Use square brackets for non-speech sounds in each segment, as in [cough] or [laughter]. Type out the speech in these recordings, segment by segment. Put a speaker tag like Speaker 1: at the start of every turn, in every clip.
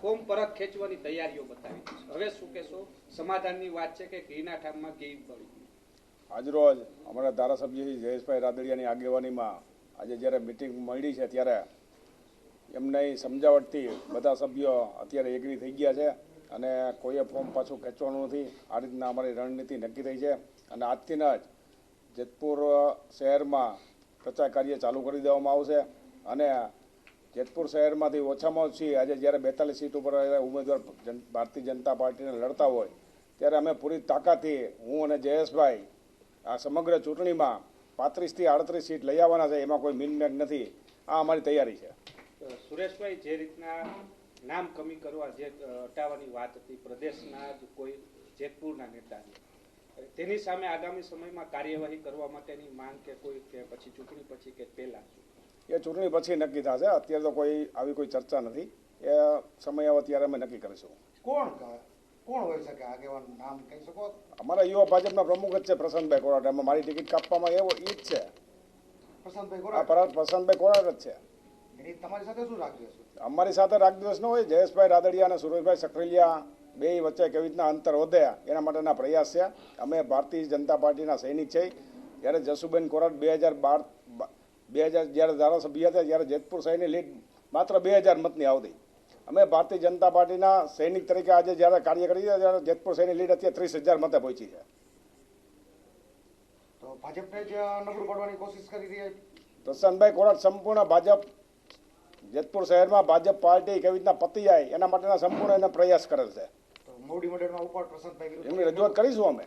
Speaker 1: Form પરત ખેંચવાની તૈયારીઓ બતાવી હવે શું કહેશો? સમાધાનની વાત છે કે ઘીના ઠામમાં ઘી પડી
Speaker 2: આજરોજ અમારા ધારાસભ્ય જયેશભાઈ રાદડિયાની આગેવાનીમાં આજે જ્યારે મિટિંગ મળી છે ત્યારે એમને સમજાવટથી બધા સભ્યો અત્યારે એગ્રી થઈ ગયા છે અને કોઈએ ફોર્મ પાછું ખેંચવાનું નથી. આ રીતના અમારી રણનીતિ નક્કી થઈ છે અને આજથી જ જેતપુર શહેરમાં પ્રચાર કાર્ય ચાલુ કરી દેવામાં આવશે અને જેતપુર શહેરમાંથી ઓછામાં ઓછી આજે જ્યારે બેતાલીસ સીટ ઉપર ઉમેદવાર ભારતીય જનતા પાર્ટીને લડતા હોય, ત્યારે અમે પૂરી તાકાતથી હું અને જયેશભાઈ આ સમગ્ર ચૂંટણીમાં પાંત્રીસથી આડત્રીસ સીટ લઈ આવવાના છે, એમાં કોઈ મિનમેક નથી. આ અમારી તૈયારી છે.
Speaker 1: સુરેશભાઈ, જે રીતના નામ કમી કરવા જે હટાવવાની વાત હતી, પ્રદેશના જ કોઈ જેતપુરના નેતાની તેની સામે આગામી સમયમાં કાર્યવાહી કરવા માટેની માંગ કે કોઈ કે પછી ચૂંટણી પછી કે પહેલા
Speaker 2: એ ચૂંટણી પછી નક્કી થશે. અત્યારે તો કોઈ આવી કોઈ ચર્ચા નથી. એ સમય આવે ત્યારે અમે નક્કી કરીશું.
Speaker 3: કોણ કોણ હોઈ શકે આગેવાન નામ કહી શકો?
Speaker 2: અમારા યુવા ભાજપના પ્રમુખ જ છે પ્રશાંતભાઈ કોરાટ. એમાં મારી ટિકિટ કાપવામાં એવો ઈ જ છે.
Speaker 3: પ્રશાંતભાઈ
Speaker 2: કોરાટ? પ્રશાંતભાઈ કોરાટ જ છે.
Speaker 3: તમારી સાથે શું રાખ્યું છે
Speaker 2: અમારી સાથે રાગદ્વેષ ન હોય. જયેશભાઈ રાદડિયા અને સુરેશભાઈ સખરેલિયા બે વચ્ચે કેવી રીતના અંતર વધે એના માટેના પ્રયાસ છે. અમે ભારતીય જનતા પાર્ટીના સૈનિક છે. જ્યારે જસુબેન કોરાટ બે હજાર બાર બે હજાર જ્યારે ધારાસભ્ય હતા ત્યારે જેતપુર શહેરની લીડ માત્ર બે હજાર મતની આવતી. અમે ભારતીય જનતા પાર્ટીના સૈનિક તરીકે આજે જ્યારે કાર્ય કરી ત્યારે જેતપુર શહેરની લીડ અત્યારે ત્રીસ હજાર મતે પહોંચી છે.
Speaker 3: તો ભાજપને જ નબળું પડવાની કોશિશ કરી રહ્યા
Speaker 2: પ્રશાંતભાઈ કોરાટ સંપૂર્ણ ભાજપ જેતપુર શહેરમાં ભાજપ પાર્ટી કેવી રીતના પતી જાય એના માટેના સંપૂર્ણ એને પ્રયાસ કરેલ છે. એમની રજૂઆત કરીશું અમે.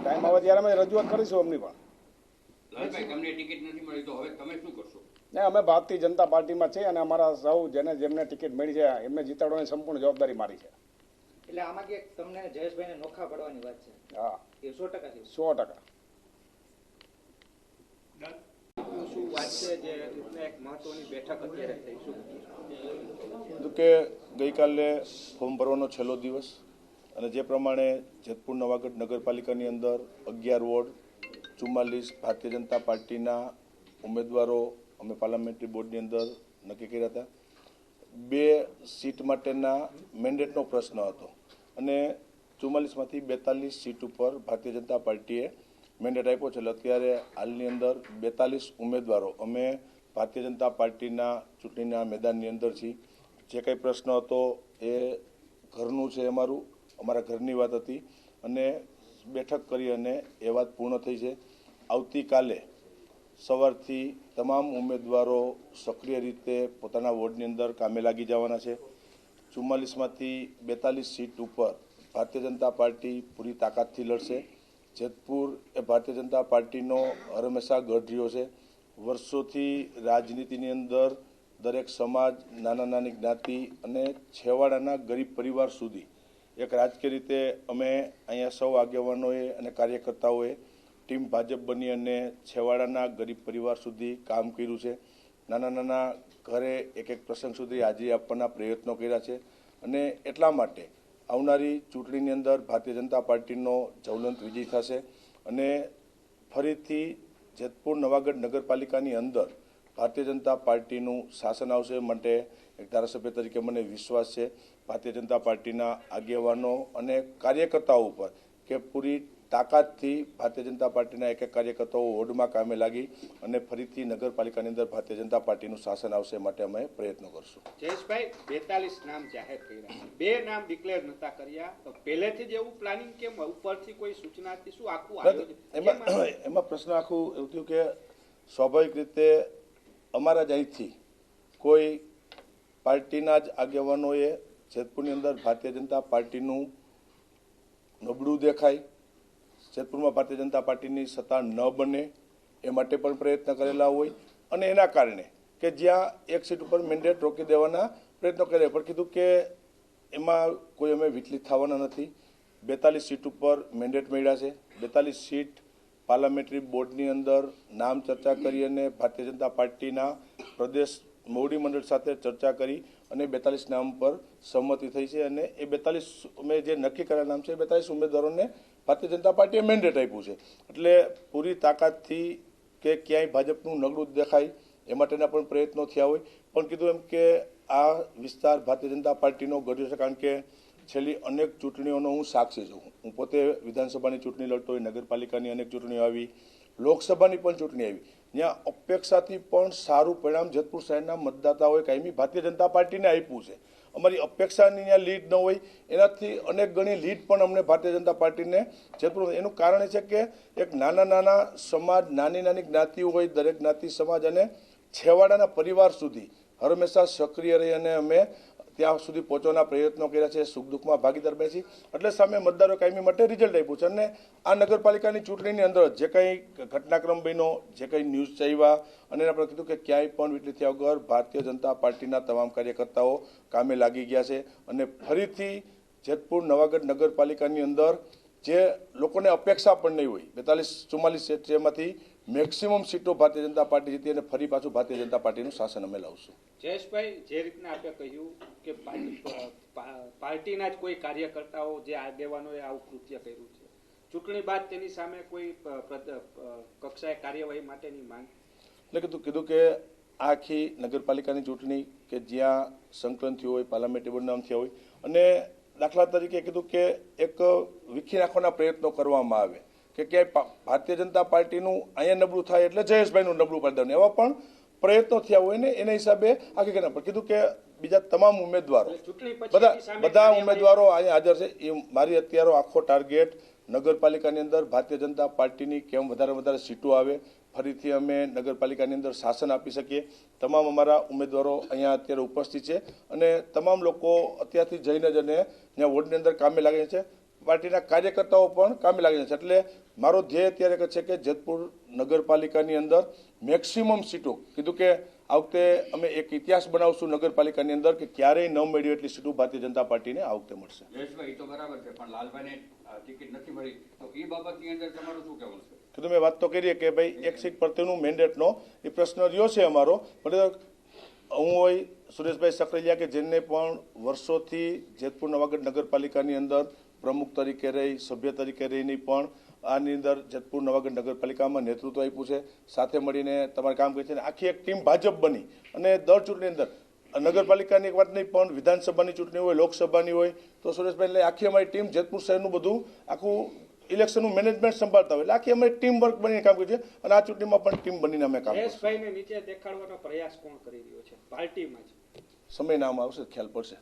Speaker 2: ટાઈમ આવે ત્યારે અમે રજૂઆત કરીશું એમની પણ.
Speaker 4: તમને ટિકિટ નથી મળી તો હવે તમે શું કરશો?
Speaker 2: ને અમે ભારતીય જનતા પાર્ટીમાં છીએ અને અમારા સૌ જેને જેમને ટિકિટ મળી છે એમને જીતાડવાની સંપૂર્ણ જવાબદારી મારી છે.
Speaker 5: એટલે આમાં કે તમને જયેશભાઈને નોખા પડવાની વાત છે?
Speaker 2: હા.
Speaker 5: એ સો ટકા છે.
Speaker 2: સો ટકા.
Speaker 1: શું વાત છે જે એક મહત્વની બેઠક અત્યારે થઈ? શું
Speaker 6: કે ગઈકાલે ફોર્મ ભરવાનો છેલ્લો દિવસ અને જે પ્રમાણે જેતપુર નવાગઢ નગરપાલિકાની અંદર અગિયાર વોર્ડ ચુમ્માલીસ ભારતીય જનતા પાર્ટીના ઉમેદવારો અમે પાર્લામેન્ટરી બોર્ડની અંદર નક્કી કર્યા હતા. બે સીટ માટેના મેન્ડેટનો પ્રશ્ન હતો અને ચુમ્માલીસમાંથી બેતાલીસ સીટ ઉપર ભારતીય જનતા પાર્ટીએ મેન્ડેટ આપ્યો છે. અત્યારે હાલની અંદર બેતાલીસ ઉમેદવારો અમે ભારતીય જનતા પાર્ટીના ચૂંટણીના મેદાનની અંદર છીએ. જે કંઈ પ્રશ્ન હતો એ ઘરનું છે અમારું, અમારા ઘરની વાત હતી અને બેઠક કરી અને એ વાત પૂર્ણ થઈ છે. આવતીકાલે સવારથી તમામ ઉમેદવારો સક્રિય રીતે પોતાના વોર્ડની અંદર કામે લાગી જવાના છે. ચુમ્માલીસમાંથી બેતાલીસ સીટ ઉપર ભારતીય જનતા પાર્ટી પૂરી તાકાતથી લડશે. જેતપુર એ ભારતીય જનતા પાર્ટીનો હંમેશા ગઢ રહ્યો છે. વર્ષોથી રાજનીતિની અંદર દરેક સમાજ, નાના નાની જ્ઞાતિ અને છેવાડાના ગરીબ પરિવાર સુધી એક રાજકીય રીતે અમે અહીંયા સૌ આગેવાનોએ અને કાર્યકર્તાઓએ ટીમ ભાજપ બની અને છેવાડાના ગરીબ પરિવાર સુધી કામ કર્યું છે. નાના નાના ઘરે એક એક પ્રસંગ સુધી હાજરી આપવાના પ્રયત્નો કર્યા છે અને એટલા માટે આવનારી ચૂંટણીની અંદર ભારતીય જનતા પાર્ટીનો જવલંત વિજય થશે અને ફરીથી જેતપુર નવાગઢ નગરપાલિકાની અંદર ભારતીય જનતા પાર્ટીનું શાસન આવશે માટે એક ધારાસભ્ય તરીકે મને વિશ્વાસ છે. ભારતીય જનતા પાર્ટીના આગેવાનો અને કાર્યકર્તાઓ ઉપર કે પૂરી તાકાતથી ભારતીય જનતા પાર્ટીના એક એક કાર્યકર્તાઓ વોર્ડમાં કામે લાગી અને ફરીથી નગરપાલિકાની અંદર ભારતીય જનતા પાર્ટીનું શાસન આવશે માટે અમે પ્રયત્નો કરશું.
Speaker 1: જયેશભાઈ બેતાલીસ નામ જાહેર કર્યા. બે નામ ડિક્લેર નતા કર્યા. તો પહેલેથી જ એવું પ્લાનિંગ કેમ ઉપરથી કોઈ સૂચનાથી શું આખું
Speaker 6: એમાં [coughs] એમાં પ્રશ્ન આખું એવું થયું કે સ્વાભાવિક રીતે અમારા જ અહીંથી કોઈ પાર્ટીના જ આગેવાનોએ જેતપુરની અંદર ભારતીય જનતા પાર્ટીનું નબળું દેખાય જેતપુરમાં ભારતીય જનતા પાર્ટીની સત્તા ન બને એ માટે પણ પ્રયત્ન કરેલા હોય અને એના કારણે કે જ્યાં એક સીટ ઉપર મેન્ડેટ રોકી દેવાના પ્રયત્નો કર્યા પણ કીધું કે એમાં કોઈ અમે વિચલિત થવાના નથી. બેતાલીસ સીટ ઉપર મેન્ડેટ મળ્યા છે. બેતાલીસ સીટ પાર્લામેન્ટરી બોર્ડની અંદર નામ ચર્ચા કરી અને ભારતીય જનતા પાર્ટીના પ્રદેશ મોવડી મંડળ સાથે ચર્ચા કરી અને બેતાલીસ નામ પર સંમતિ થઈ છે અને એ બેતાલીસ અમે જે નક્કી કરેલા નામ છે એ બેતાલીસ ઉમેદવારોને ભારતીય જનતા પાર્ટીએ મેન્ડેટ આપ્યું છે. એટલે પૂરી તાકાતથી કે ક્યાંય ભાજપનું નગડું દેખાય, એ માટેના પણ પ્રયત્નો થયા હોય. પણ કીધું એમ કે આ વિસ્તાર ભારતીય જનતા પાર્ટીનો ગઢ્યો છે, કારણ કે છેલ્લી અનેક ચૂંટણીઓનો હું સાક્ષી છું. હું પોતે વિધાનસભાની ચૂંટણી લડતો હોય, નગરપાલિકાની અનેક ચૂંટણીઓ આવી, લોકસભાની પણ ચૂંટણી આવી. ત્યાં અપેક્ષાથી પણ સારું પરિણામ જેતપુર શહેરના મતદાતાઓએ કાયમી ભારતીય જનતા પાર્ટીને આપ્યું છે. અમારી અપેક્ષાની ત્યાં લીડ ન હોય, એનાથી અનેક ગણી લીડ પણ અમને ભારતીય જનતા પાર્ટીને જેતપુર એનું કારણ એ છે કે એક નાના નાના સમાજ, નાની નાની જ્ઞાતિઓ હોય, દરેક જ્ઞાતિ સમાજ અને છેવાડાના પરિવાર સુધી હંમેશા સક્રિય રહી અને અમે ત્યાં સુધી પહોંચવાના પ્રયત્નો કર્યા છે, સુખ દુઃખમાં ભાગીદાર બન્યા છે એટલે સામે મતદારો કાયમી માટે રિઝલ્ટ આપ્યું છે. અને આ નગરપાલિકાની ચૂંટણીની અંદર જે કંઈ ઘટનાક્રમ બન્યો, જે કંઈ ન્યૂઝ ચાવ્યા અને આપણે કીધું કે ક્યાંય પણ વીટલી થયા વગર ભારતીય જનતા પાર્ટીના તમામ કાર્યકર્તાઓ કામે લાગી ગયા છે. અને ફરીથી જેતપુર નવાગઢ નગરપાલિકાની અંદર જે લોકોને અપેક્ષા પણ નહીં હોય, બેતાલીસ, ચુમ્માલીસ ક્ષેત્રમાંથી મેક્સિમમ સીટો ભારતીય જનતા પાર્ટી જીતી અને ફરી પાછું ભારતીય જનતા પાર્ટીનું શાસન અમે લાવશું.
Speaker 1: જયેશભાઈ જે રીતના આપે કહ્યું કે પાર્ટીના જ કોઈ કાર્યકર્તાઓ જે આગેવાનોએ આવું કૃત્ય કર્યું છે ચૂંટણી બાદ તેની સામે કોઈ કક્ષાએ કાર્યવાહી માટેની માંગ?
Speaker 6: એટલે કીધું કીધું કે આખી નગરપાલિકાની ચૂંટણી કે જ્યાં સંકલન થયું હોય પાર્લામેન્ટરી નામ થયા હોય અને દાખલા તરીકે કીધું કે એક વિખી નાખવાના પ્રયત્નો કરવામાં આવે. કે ક્યાંય ભારતીય જનતા પાર્ટીનું અહીંયા નબળું થાય એટલે જયેશભાઈનું નબળું પાડી દેવાનું એવા પણ પ્રયત્નો થયા હોય ને એના હિસાબે આખી પર? કીધું કે બીજા તમામ ઉમેદવારો. બધા બધા ઉમેદવારો અહીંયા હાજર છે. એ મારી અત્યારે આખો ટાર્ગેટ નગરપાલિકાની અંદર ભારતીય જનતા પાર્ટીની કેમ વધારે વધારે સીટો આવે ફરીથી અમે નગરપાલિકાની અંદર શાસન આપી શકીએ. તમામ અમારા ઉમેદવારો અહીંયા અત્યારે ઉપસ્થિત છે અને તમામ લોકો અત્યારથી જઈને જ અને અહીંયા વોર્ડની અંદર કામે લાગે છે પાર્ટીના કાર્યકર્તાઓ પણ કામે લાગે છે. એટલે મારો ધ્યેય અત્યારે છે કે જેતપુર નગરપાલિકાની અંદર મેક્સિમમ સીટો કીધું કે આ વખતે અમે એક ઇતિહાસ બનાવશું નગરપાલિકાની અંદર કે ક્યારેય ન મળ્યું એટલી સીટો ભારતીય જનતા પાર્ટીને આ વખતે મળશે.
Speaker 4: જયેશભાઈ તો બરાબર છે પણ લાલભાઈને ટિકિટ નથી મળી તો એ બાબતની અંદર તમારું શું કહેવું છે?
Speaker 6: કીધું મેં વાત તો કરીએ કે ભાઈ એક સીટ પ્રત્યેનું મેન્ડેટનો એ પ્રશ્ન રહ્યો છે અમારો પણ હું હોય સુરેશભાઈ સકરેલિયા કે જેને પણ વર્ષોથી જેતપુર નવાગઢ નગરપાલિકાની અંદર પ્રમુખ તરીકે રહી, સભ્ય તરીકે રહીની પણ આની અંદર જેતપુર નવાગઢ નગરપાલિકામાં નેતૃત્વ આપ્યું છે. સાથે મળીને તમારે કામ કરી છે અને આખી એક ટીમ ભાજપ બની અને દર ચૂંટણી અંદર નગરપાલિકાની એક વાત નહીં, પણ વિધાનસભાની ચૂંટણી હોય, લોકસભાની હોય, તો સુરેશભાઈ એટલે આખી અમારી ટીમ જેતપુર શહેરનું બધું આખું ઇલેક્શનનું મેનેજમેન્ટ સંભાળતા હોય. એટલે આખી અમે ટીમ વર્ક બનીને કામ કરીએ છીએ અને આ ચૂંટણીમાં પણ ટીમ બનીને અમે કામ
Speaker 1: કરીએ નીચે દેખાડવાનો પ્રયાસ કોણ કરી રહ્યો છે? પાર્ટીમાં
Speaker 6: સમય નામ આવશે ખ્યાલ પડશે.